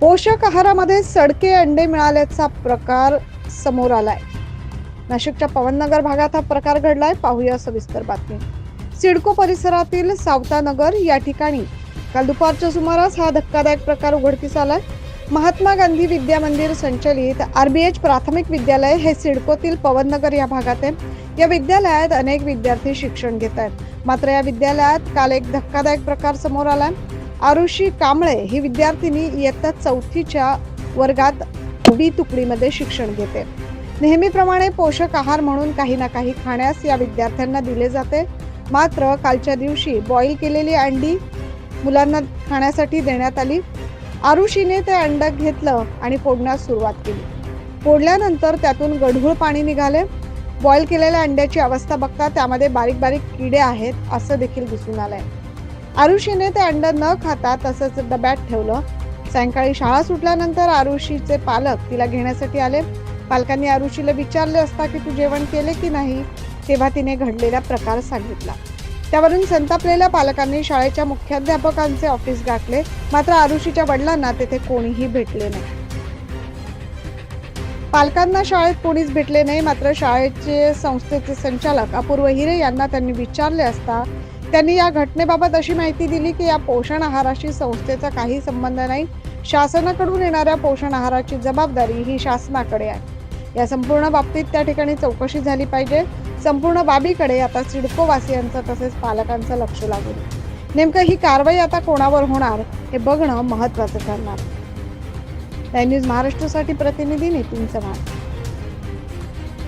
पोषक आहारामध्ये सडके अंडे मिळाल्याचा प्रकार समोर आलाय. नाशिकच्या पवननगर भागात हा प्रकार घडलाय. पाहूया सविस्तर बातमी. सिडको परिसरातील सावतानगर या ठिकाणी काल दुपारच्या सुमारास हा धक्कादायक प्रकार उघडकीस आलाय. महात्मा गांधी विद्या मंदिर संचलित आरबीएच प्राथमिक विद्यालय हे सिडकोतील पवननगर या भागात आहे. या विद्यालयात अनेक विद्यार्थी शिक्षण घेत आहेत मात्र या विद्यालयात काल एक धक्कादायक प्रकार समोर आला आरुषी कांबळे ही विद्यार्थिनी इयत्ता चौथीच्या वर्गात बी तुकडीमध्ये शिक्षण घेते. नेहमीप्रमाणे पोषक आहार म्हणून काही ना काही खाण्यास या विद्यार्थ्यांना दिले जाते. मात्र कालच्या दिवशी बॉईल केलेली अंडी मुलांना खाण्यासाठी देण्यात आली. आरुषीने ते अंड घेतलं आणि फोडण्यास सुरुवात केली. फोडल्यानंतर त्यातून गढूळ पाणी निघाले. बॉईल केलेल्या अंड्याची अवस्था बघता त्यामध्ये बारीक बारीक किडे आहेत असं देखील दिसून आलंय. आरुषीने ते अंड न खाता तसंच डब्यात ठेवलं. सायंकाळी शाळा सुटल्यानंतर आरुषीचे पालक तिला घेण्यासाठी आले. पालकांनी आरुषीला विचारले असता की तू जेवण केले की नाही? तेव्हा तिने घडलेला प्रकार सांगितला. त्यावरून संतापलेल्या पालकांनी शाळेच्या मुख्याध्यापकांचे ऑफिस गाठले. मात्र आरुषीच्या वडिलांना तेथे कोणीही भेटले नाही. पालकांना शाळेत कोणीच भेटले नाही. मात्र शाळेचे संस्थेचे संचालक अपूर्व हिरे यांना त्यांनी विचारले असता त्यांनी या घटनेबाबत अशी माहिती दिली की या पोषण आहाराशी संस्थेचा काही संबंध नाही. शासनाकडून येणाऱ्या पोषण आहाराची जबाबदारी ही शासनाकडे आहे. या संपूर्ण बाबतीत त्या ठिकाणी चौकशी झाली पाहिजे. संपूर्ण बाबीकडे आता सिडकोवासियांचं तसेच पालकांचं लक्ष लागून. नेमकं ही कारवाई आता कोणावर होणार हे बघणं महत्वाचं ठरणार. न्यूज महाराष्ट्रासाठी प्रतिनिधी नितीन चव्हाण.